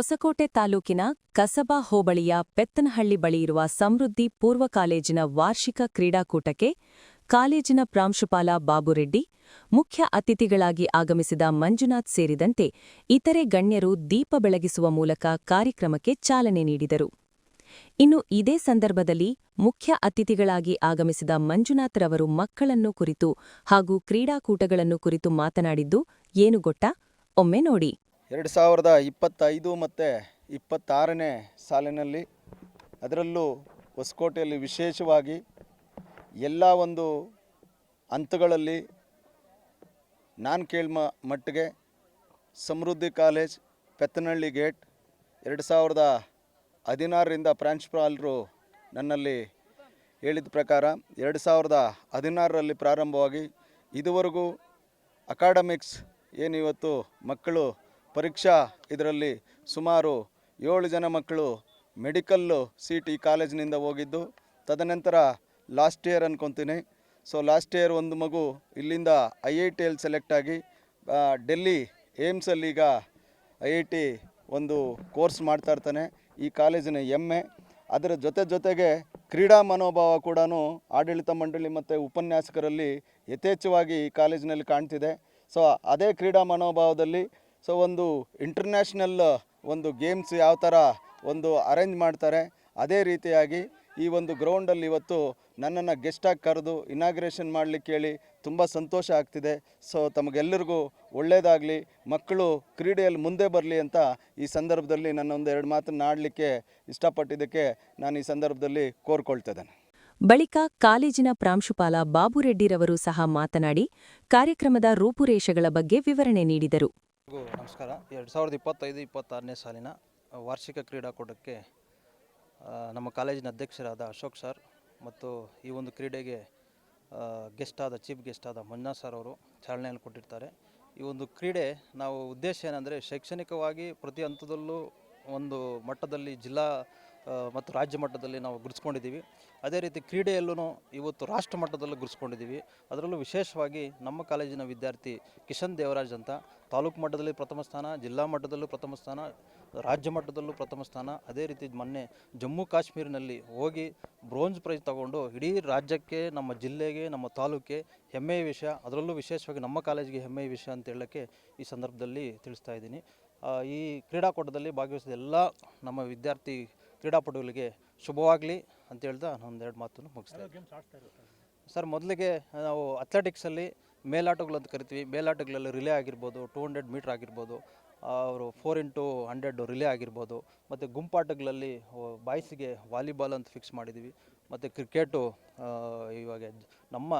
ಹೊಸಕೋಟೆ ತಾಲೂಕಿನ ಕಸಬಾ ಹೋಬಳಿಯ ಪೆತ್ತನಹಳ್ಳಿ ಬಳಿಯಿರುವ ಸಮೃದ್ಧಿ ಪೂರ್ವ ಕಾಲೇಜಿನ ವಾರ್ಷಿಕ ಕ್ರೀಡಾಕೂಟಕ್ಕೆ ಕಾಲೇಜಿನ ಪ್ರಾಂಶುಪಾಲ ಬಾಬುರೆಡ್ಡಿ, ಮುಖ್ಯ ಅತಿಥಿಗಳಾಗಿ ಆಗಮಿಸಿದ ಮಂಜುನಾಥ್ ಸೇರಿದಂತೆ ಇತರೆ ಗಣ್ಯರು ದೀಪ ಬೆಳಗಿಸುವ ಮೂಲಕ ಕಾರ್ಯಕ್ರಮಕ್ಕೆ ಚಾಲನೆ ನೀಡಿದರು. ಇನ್ನು ಇದೇ ಸಂದರ್ಭದಲ್ಲಿ ಮುಖ್ಯ ಅತಿಥಿಗಳಾಗಿ ಆಗಮಿಸಿದ ಮಂಜುನಾಥ್ರವರು ಮಕ್ಕಳನ್ನು ಕುರಿತು ಹಾಗೂ ಕ್ರೀಡಾಕೂಟಗಳನ್ನು ಕುರಿತು ಮಾತನಾಡಿದ್ದು, ಏನು ಗೊತ್ತಾ? ಒಮ್ಮೆ ನೋಡಿ. ಎರಡು ಸಾವಿರದ ಇಪ್ಪತ್ತೈದು ಮತ್ತು ಇಪ್ಪತ್ತಾರನೇ ಸಾಲಿನಲ್ಲಿ ಅದರಲ್ಲೂ ಹೊಸಕೋಟೆಯಲ್ಲಿ ವಿಶೇಷವಾಗಿ ಎಲ್ಲ ಒಂದು ಹಂತಗಳಲ್ಲಿ ನಾನು ಕೇಳ್ಮ ಮಟ್ಟಿಗೆ ಸಮೃದ್ಧಿ ಕಾಲೇಜ್, ಪೆತ್ತನಹಳ್ಳಿ ಗೇಟ್, ಎರಡು ಸಾವಿರದ ಹದಿನಾರರಿಂದ ಪ್ರಾಂಶುಪಾಲರು ನನ್ನಲ್ಲಿ ಹೇಳಿದ ಪ್ರಕಾರ ಎರಡು ಸಾವಿರದ ಹದಿನಾರರಲ್ಲಿ ಪ್ರಾರಂಭವಾಗಿ ಇದುವರೆಗೂ ಅಕಾಡೆಮಿಕ್ಸ್ ಏನಿವತ್ತು ಮಕ್ಕಳು ಪರೀಕ್ಷಾ ಇದರಲ್ಲಿ ಸುಮಾರು ಏಳು ಜನ ಮಕ್ಕಳು ಮೆಡಿಕಲ್ಲು ಸೀಟ್ ಈ ಕಾಲೇಜಿನಿಂದ ಹೋಗಿದ್ದು, ತದನಂತರ ಲಾಸ್ಟ್ ಇಯರ್ ಅನ್ಕೊತೀನಿ. ಸೊ, ಲಾಸ್ಟ್ ಇಯರ್ ಒಂದು ಮಗು ಇಲ್ಲಿಂದ ಐ ಐ ಟಿಯಲ್ಲಿ ಸೆಲೆಕ್ಟ್ ಆಗಿ ಡೆಲ್ಲಿ ಏಮ್ಸಲ್ಲಿ ಈಗ ಐ ಐ ಟಿ ಒಂದು ಕೋರ್ಸ್ ಮಾಡ್ತಾ ಇರ್ತಾನೆ. ಈ ಕಾಲೇಜಿನ ಹೆಮ್ಮೆ ಅದರ ಜೊತೆ ಜೊತೆಗೆ ಕ್ರೀಡಾ ಮನೋಭಾವ ಕೂಡ ಆಡಳಿತ ಮಂಡಳಿ ಮತ್ತು ಉಪನ್ಯಾಸಕರಲ್ಲಿ ಯಥೇಚ್ಛವಾಗಿ ಈ ಕಾಲೇಜಿನಲ್ಲಿ ಕಾಣ್ತಿದೆ. ಸೊ, ಅದೇ ಕ್ರೀಡಾ ಮನೋಭಾವದಲ್ಲಿ ಸೊ ಒಂದು ಇಂಟರ್ನ್ಯಾಷನಲ್ ಒಂದು ಗೇಮ್ಸ್ ಯಾವ ಥರ ಒಂದು ಅರೇಂಜ್ ಮಾಡ್ತಾರೆ, ಅದೇ ರೀತಿಯಾಗಿ ಈ ಒಂದು ಗ್ರೌಂಡಲ್ಲಿ ಇವತ್ತು ನನ್ನನ್ನು ಗೆಸ್ಟಾಗಿ ಕರೆದು ಇನಾಗ್ರೇಷನ್ ಮಾಡಲಿಕ್ಕೆ ಹೇಳಿ ತುಂಬ ಸಂತೋಷ ಆಗ್ತಿದೆ. ಸೊ ತಮಗೆಲ್ಲರಿಗೂ ಒಳ್ಳೆಯದಾಗಲಿ ಮಕ್ಕಳು ಕ್ರೀಡೆಯಲ್ಲಿ ಮುಂದೆ ಬರಲಿ ಅಂತ ಈ ಸಂದರ್ಭದಲ್ಲಿ ನನ್ನ ಒಂದು ಎರಡು ಮಾತನ್ನು ಆಡಲಿಕ್ಕೆ ಇಷ್ಟಪಟ್ಟಿದ್ದಕ್ಕೆ ನಾನು ಈ ಸಂದರ್ಭದಲ್ಲಿ ಕೋರ್ಕೊಳ್ತಿದ್ದೇನೆ. ಬಳಿಕ ಕಾಲೇಜಿನ ಪ್ರಾಂಶುಪಾಲ ಬಾಬುರೆಡ್ಡಿರವರು ಸಹ ಮಾತನಾಡಿ, ಕಾರ್ಯಕ್ರಮದ ರೂಪುರೇಷೆಗಳ ಬಗ್ಗೆ ವಿವರಣೆ ನೀಡಿದರು. ನಮಸ್ಕಾರ. ಎರಡು ಸಾವಿರದ ಇಪ್ಪತ್ತೈದು, ಇಪ್ಪತ್ತಾರನೇ ಸಾಲಿನ ವಾರ್ಷಿಕ ಕ್ರೀಡಾಕೂಟಕ್ಕೆ ನಮ್ಮ ಕಾಲೇಜಿನ ಅಧ್ಯಕ್ಷರಾದ ಅಶೋಕ್ ಸರ್ ಮತ್ತು ಈ ಒಂದು ಕ್ರೀಡೆಗೆ ಗೆಸ್ಟ್ ಆದ ಚೀಫ್ ಗೆಸ್ಟ್ ಆದ ಮಂಜುನಾಥ್ ಸರ್ ಅವರು ಚಾಲನೆಯನ್ನು ಕೊಟ್ಟಿರ್ತಾರೆ. ಈ ಒಂದು ಕ್ರೀಡೆ ನಾವು ಉದ್ದೇಶ ಏನಂದರೆ ಶೈಕ್ಷಣಿಕವಾಗಿ ಪ್ರತಿ ಹಂತದಲ್ಲೂ ಒಂದು ಮಟ್ಟದಲ್ಲಿ ಜಿಲ್ಲಾ ಮತ್ತು ರಾಜ್ಯ ಮಟ್ಟದಲ್ಲಿ ನಾವು ಗುರುತಿಸ್ಕೊಂಡಿದ್ದೀವಿ. ಅದೇ ರೀತಿ ಕ್ರೀಡೆಯಲ್ಲೂ ಇವತ್ತು ರಾಷ್ಟ್ರ ಮಟ್ಟದಲ್ಲೂ ಗುರುತಿಸ್ಕೊಂಡಿದ್ದೀವಿ. ಅದರಲ್ಲೂ ವಿಶೇಷವಾಗಿ ನಮ್ಮ ಕಾಲೇಜಿನ ವಿದ್ಯಾರ್ಥಿ ಕಿಶನ್ ದೇವರಾಜ್ ಅಂತ. ತಾಲೂಕು ಮಟ್ಟದಲ್ಲಿ ಪ್ರಥಮ ಸ್ಥಾನ, ಜಿಲ್ಲಾ ಮಟ್ಟದಲ್ಲೂ ಪ್ರಥಮ ಸ್ಥಾನ, ರಾಜ್ಯ ಮಟ್ಟದಲ್ಲೂ ಪ್ರಥಮ ಸ್ಥಾನ. ಅದೇ ರೀತಿ ಮೊನ್ನೆ ಜಮ್ಮು ಕಾಶ್ಮೀರಿನಲ್ಲಿ ಹೋಗಿ ಬ್ರೋಂಜ್ ಪ್ರೈಸ್ ತಗೊಂಡು ಇಡೀ ರಾಜ್ಯಕ್ಕೆ, ನಮ್ಮ ಜಿಲ್ಲೆಗೆ, ನಮ್ಮ ತಾಲೂಕಿಗೆ ಹೆಮ್ಮೆಯ ವಿಷಯ. ಅದರಲ್ಲೂ ವಿಶೇಷವಾಗಿ ನಮ್ಮ ಕಾಲೇಜಿಗೆ ಹೆಮ್ಮೆಯ ವಿಷಯ ಅಂತ ಹೇಳೋಕ್ಕೆ ಈ ಸಂದರ್ಭದಲ್ಲಿ ತಿಳಿಸ್ತಾ ಇದ್ದೀನಿ. ಈ ಕ್ರೀಡಾಕೂಟದಲ್ಲಿ ಭಾಗವಹಿಸಿದ ಎಲ್ಲ ನಮ್ಮ ವಿದ್ಯಾರ್ಥಿ ಕ್ರೀಡಾಪಟುಗಳಿಗೆ ಶುಭವಾಗಲಿ ಅಂತ ಹೇಳ್ತಾ ಒಂದೆರಡು ಮಾತನ್ನು ಮುಗಿಸ್ತಾ ಇದ್ದೀನಿ. ಸರ್, ಮೊದಲಿಗೆ ನಾವು ಅಥ್ಲೆಟಿಕ್ಸಲ್ಲಿ ಮೇಲಾಟಗಳು ಅಂತ ಕರಿತೀವಿ ಮೇಲಾಟಗಳಲ್ಲಿ ರಿಲೇ ಆಗಿರ್ಬೋದು ಟೂ ಹಂಡ್ರೆಡ್ ಮೀಟ್ರ್ ಆಗಿರ್ಬೋದು, ಅವರು ಫೋರ್ ಇಂಟು ಹಂಡ್ರೆಡ್ ರಿಲೇ ಆಗಿರ್ಬೋದು, ಮತ್ತು ಗುಂಪಾಟಗಳಲ್ಲಿ ಬಾಯ್ಸಿಗೆ ವಾಲಿಬಾಲ್ ಅಂತ ಫಿಕ್ಸ್ ಮಾಡಿದ್ದೀವಿ ಮತ್ತು ಕ್ರಿಕೆಟು ಇವಾಗ ನಮ್ಮ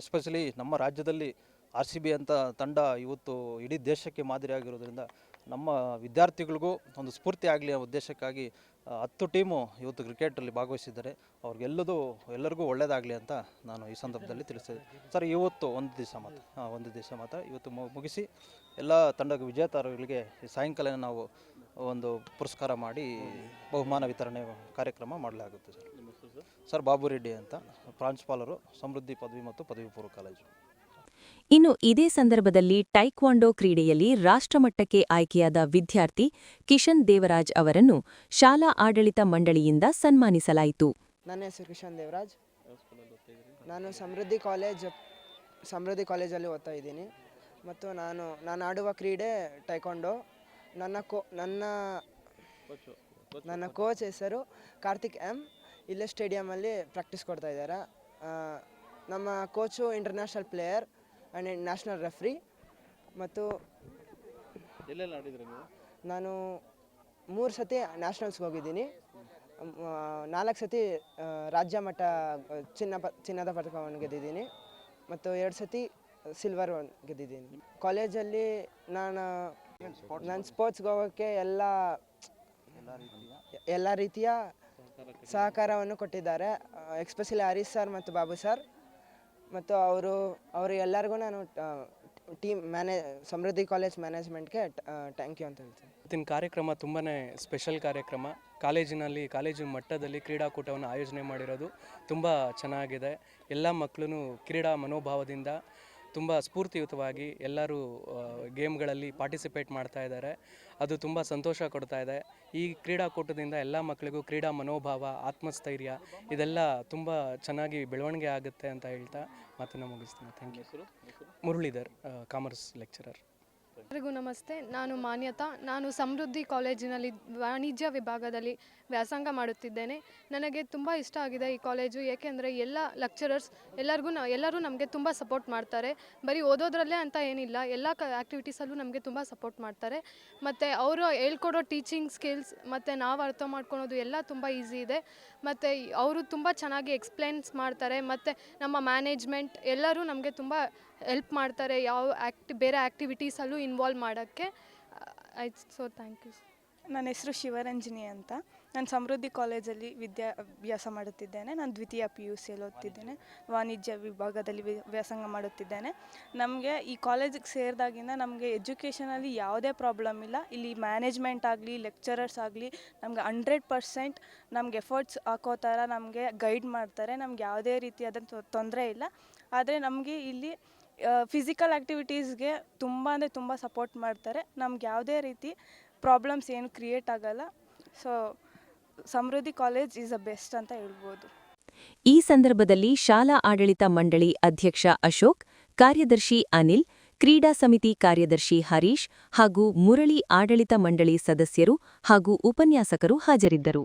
ಎಸ್ಪೆಷಲಿ ನಮ್ಮ ರಾಜ್ಯದಲ್ಲಿ ಆರ್ ಸಿ ಬಿ ಅಂತ ತಂಡ ಇವತ್ತು ಇಡೀ ದೇಶಕ್ಕೆ ಮಾದರಿಯಾಗಿರೋದ್ರಿಂದ ನಮ್ಮ ವಿದ್ಯಾರ್ಥಿಗಳಿಗೂ ಒಂದು ಸ್ಫೂರ್ತಿ ಆಗಲಿ ಉದ್ದೇಶಕ್ಕಾಗಿ ಹತ್ತು ಟೀಮು ಇವತ್ತು ಕ್ರಿಕೆಟಲ್ಲಿ ಭಾಗವಹಿಸಿದ್ದಾರೆ. ಅವ್ರಿಗೆಲ್ಲದೂ ಎಲ್ಲರಿಗೂ ಒಳ್ಳೆಯದಾಗಲಿ ಅಂತ ನಾನು ಈ ಸಂದರ್ಭದಲ್ಲಿ ತಿಳಿಸ್ತೇನೆ. ಸರ್, ಇವತ್ತು ಒಂದು ದಿವಸ ಮಾತ್ರ. ಹಾಂ, ಒಂದು ದಿವಸ ಮಾತ್ರ. ಇವತ್ತು ಮುಗಿಸಿ ಎಲ್ಲ ತಂಡದ ಈ ಸಾಯಂಕಾಲ ನಾವು ಒಂದು ಪುರಸ್ಕಾರ ಮಾಡಿ ಬಹುಮಾನ ವಿತರಣೆ ಕಾರ್ಯಕ್ರಮ ಮಾಡಲಾಗುತ್ತೆ ಸರ್. ಸರ್, ಬಾಬು ರೆಡ್ಡಿ ಅಂತ ಪ್ರಾಂಶುಪಾಲರು ಸಮೃದ್ಧಿ ಪದವಿ ಮತ್ತು ಪದವಿ ಪೂರ್ವ ಕಾಲೇಜು. ಇನ್ನು ಇದೇ ಸಂದರ್ಭದಲ್ಲಿ ಟೈಕ್ವಾಂಡೋ ಕ್ರೀಡೆಯಲ್ಲಿ ರಾಷ್ಟ್ರಮಟ್ಟಕ್ಕೆ ಆಯ್ಕೆಯಾದ ವಿದ್ಯಾರ್ಥಿ ಕಿಶನ್ ದೇವರಾಜ್ ಅವರನ್ನು ಶಾಲಾ ಆಡಳಿತ ಮಂಡಳಿಯಿಂದ ಸನ್ಮಾನಿಸಲಾಯಿತು. ನನ್ನ ಹೆಸರು ಕಿಶನ್ ದೇವರಾಜ್. ನಾನು ಸಮೃದ್ಧಿ ಕಾಲೇಜ್, ಸಮೃದ್ಧಿ ಕಾಲೇಜಲ್ಲಿ ಓದ್ತಾ ಇದ್ದೀನಿ. ಮತ್ತು ನಾನು ನಾನು ಆಡುವ ಕ್ರೀಡೆ ಟೈಕೊಂಡೋ ನನ್ನ ಕೋ, ನನ್ನ ನನ್ನ ಕೋಚ್ ಹೆಸರು ಕಾರ್ತಿಕ್ ಎಂ ಇಲ್ಲೇ ಸ್ಟೇಡಿಯಮಲ್ಲಿ ಪ್ರಾಕ್ಟೀಸ್ ಕೊಡ್ತಾ ಇದ್ದಾರೆ. ನಮ್ಮ coach international player. And national referee ಮತ್ತು ನಾನು ಮೂರು ಸತಿ ನ್ಯಾಷನಲ್ಸ್ಗೆ ಹೋಗಿದ್ದೀನಿ. ನಾಲ್ಕು ಸತಿ ರಾಜ್ಯ ಮಟ್ಟ ಚಿನ್ನ ಪ ಚಿನ್ನದ ಪದಕವನ್ನು ಗೆದ್ದಿದ್ದೀನಿ. ಮತ್ತು ಎರಡು ಸತಿ ಸಿಲ್ವರ್ ಗೆದ್ದಿದ್ದೀನಿ. ಕಾಲೇಜಲ್ಲಿ ನಾನು ನಾನು ಸ್ಪೋರ್ಟ್ಸ್ಗೆ ಹೋಗೋಕ್ಕೆ ಎಲ್ಲ ಎಲ್ಲ ರೀತಿಯ ಸಹಕಾರವನ್ನು ಕೊಟ್ಟಿದ್ದಾರೆ. ಎಕ್ಸ್ಪೆಷಲಿ ಹರೀಶ್ ಸರ್ ಮತ್ತು ಬಾಬು ಸರ್ ಮತ್ತು ಅವರು ಅವರು ಎಲ್ಲರಿಗೂ ನಾನು ಟೀಮ್ ಮ್ಯಾನೇ ಸಮೃದ್ಧಿ ಕಾಲೇಜ್ ಮ್ಯಾನೇಜ್ಮೆಂಟ್ಗೆ ಥ್ಯಾಂಕ್ ಯು ಅಂತ ಹೇಳ್ತೀನಿ ಇವತ್ತಿನ ಕಾರ್ಯಕ್ರಮ ತುಂಬಾ ಸ್ಪೆಷಲ್ ಕಾರ್ಯಕ್ರಮ. ಕಾಲೇಜಿನಲ್ಲಿ, ಕಾಲೇಜು ಮಟ್ಟದಲ್ಲಿ ಕ್ರೀಡಾಕೂಟವನ್ನು ಆಯೋಜನೆ ಮಾಡಿರೋದು ತುಂಬ ಚೆನ್ನಾಗಿದೆ. ಎಲ್ಲ ಮಕ್ಕಳು ಕ್ರೀಡಾ ಮನೋಭಾವದಿಂದ ತುಂಬ ಸ್ಫೂರ್ತಿಯುತವಾಗಿ ಎಲ್ಲರೂ ಗೇಮ್ಗಳಲ್ಲಿ ಪಾರ್ಟಿಸಿಪೇಟ್ ಮಾಡ್ತಾ ಇದ್ದಾರೆ. ಅದು ತುಂಬ ಸಂತೋಷ ಕೊಡ್ತಾ ಇದೆ. ಈ ಕ್ರೀಡಾಕೂಟದಿಂದ ಎಲ್ಲ ಮಕ್ಕಳಿಗೂ ಕ್ರೀಡಾ ಮನೋಭಾವ ಆತ್ಮಸ್ಥೈರ್ಯ ಇದೆಲ್ಲ ತುಂಬ ಚೆನ್ನಾಗಿ ಬೆಳವಣಿಗೆ ಆಗುತ್ತೆ ಅಂತ ಹೇಳ್ತಾ ಮಾತನ್ನು ಮುಗಿಸ್ತೀನಿ. Thank you Muralidhar commerce lecturer. ಎಲ್ಲರಿಗೂ ನಮಸ್ತೆ. ನಾನು ಮಾನ್ಯತಾ. ನಾನು ಸಮೃದ್ಧಿ ಕಾಲೇಜಿನಲ್ಲಿ ವಾಣಿಜ್ಯ ವಿಭಾಗದಲ್ಲಿ ವ್ಯಾಸಂಗ ಮಾಡುತ್ತಿದ್ದೇನೆ. ನನಗೆ ತುಂಬ ಇಷ್ಟ ಆಗಿದೆ ಈ ಕಾಲೇಜು. ಏಕೆಂದರೆ ಎಲ್ಲ ಲೆಕ್ಚರರ್ಸ್ ಎಲ್ಲರಿಗೂ ಎಲ್ಲರೂ ನಮಗೆ ತುಂಬ ಸಪೋರ್ಟ್ ಮಾಡ್ತಾರೆ. ಬರೀ ಓದೋದ್ರಲ್ಲೇ ಅಂತ ಏನಿಲ್ಲ, ಎಲ್ಲ ಕ ಆ್ಯಕ್ಟಿವಿಟೀಸಲ್ಲೂ ನಮಗೆ ತುಂಬ ಸಪೋರ್ಟ್ ಮಾಡ್ತಾರೆ. ಮತ್ತು ಅವರು ಹೇಳ್ಕೊಡೋ ಟೀಚಿಂಗ್ ಸ್ಕಿಲ್ಸ್ ಮತ್ತು ನಾವು ಅರ್ಥ ಮಾಡ್ಕೊಳೋದು ಎಲ್ಲ ತುಂಬ ಈಸಿ ಇದೆ. ಮತ್ತು ಅವರು ತುಂಬ ಚೆನ್ನಾಗಿ ಎಕ್ಸ್ಪ್ಲೇನ್ಸ್ ಮಾಡ್ತಾರೆ. ಮತ್ತು ನಮ್ಮ ಮ್ಯಾನೇಜ್ಮೆಂಟ್ ಎಲ್ಲರೂ ನಮಗೆ ತುಂಬ ಹೆಲ್ಪ್ ಮಾಡ್ತಾರೆ ಯಾವ ಆ್ಯಕ್ಟಿ ಬೇರೆ ಆ್ಯಕ್ಟಿವಿಟೀಸಲ್ಲೂ ಇನ್ವಾಲ್ವ್ ಮಾಡೋಕ್ಕೆ. ಆಯ್ತು ಸೊ ಥ್ಯಾಂಕ್ ಯು ನನ್ನ ಹೆಸರು ಶಿವರಂಜನಿ ಅಂತ. ನಾನು ಸಮೃದ್ಧಿ ಕಾಲೇಜಲ್ಲಿ ವಿದ್ಯಾಭ್ಯಾಸ ಮಾಡುತ್ತಿದ್ದೇನೆ. ನಾನು ದ್ವಿತೀಯ ಪಿ ಯು ಸಿಯಲ್ಲಿ ಓದ್ತಿದ್ದೇನೆ. ವಾಣಿಜ್ಯ ವಿಭಾಗದಲ್ಲಿ ವ್ಯಾಸಂಗ ಮಾಡುತ್ತಿದ್ದೇನೆ. ನಮಗೆ ಈ ಕಾಲೇಜಿಗೆ ಸೇರಿದಾಗಿಂದ ನಮಗೆ ಎಜುಕೇಷನಲ್ಲಿ ಯಾವುದೇ ಪ್ರಾಬ್ಲಮ್ ಇಲ್ಲ. ಇಲ್ಲಿ ಮ್ಯಾನೇಜ್ಮೆಂಟ್ ಆಗಲಿ, ಲೆಕ್ಚರರ್ಸ್ ಆಗಲಿ, ನಮಗೆ ಹಂಡ್ರೆಡ್ ಪರ್ಸೆಂಟ್ ನಮ್ಗೆ ಎಫರ್ಟ್ಸ್ ಹಾಕೋ ಥರ ನಮಗೆ ಗೈಡ್ ಮಾಡ್ತಾರೆ. ನಮ್ಗೆ ಯಾವುದೇ ರೀತಿಯಾದ ತೊಂದರೆ ಇಲ್ಲ. ಆದರೆ ನಮಗೆ ಇಲ್ಲಿ ಫಿಸಿಕಲ್ ಆ್ಯಕ್ಟಿವಿಟೀಸ್ಗೆ ತುಂಬ ಅಂದರೆ ತುಂಬ ಸಪೋರ್ಟ್ ಮಾಡ್ತಾರೆ. ನಮ್ಗೆ ಯಾವುದೇ ರೀತಿ ಪ್ರಾಬ್ಲಮ್ಸ್ ಏನು ಕ್ರಿಯೇಟ್ ಆಗಲ್ಲ. So Samriddhi college is a best ಅಂತ ಹೇಳ್ಬೋದು. ಈ ಸಂದರ್ಭದಲ್ಲಿ ಶಾಲಾ ಆಡಳಿತ ಮಂಡಳಿ ಅಧ್ಯಕ್ಷ ಅಶೋಕ್, ಕಾರ್ಯದರ್ಶಿ ಅನಿಲ್, ಕ್ರೀಡಾ ಸಮಿತಿ ಕಾರ್ಯದರ್ಶಿ ಹರೀಶ್ ಹಾಗೂ ಮುರಳಿ ಆಡಳಿತ ಮಂಡಳಿ ಸದಸ್ಯರು ಹಾಗೂ ಉಪನ್ಯಾಸಕರು ಹಾಜರಿದ್ದರು.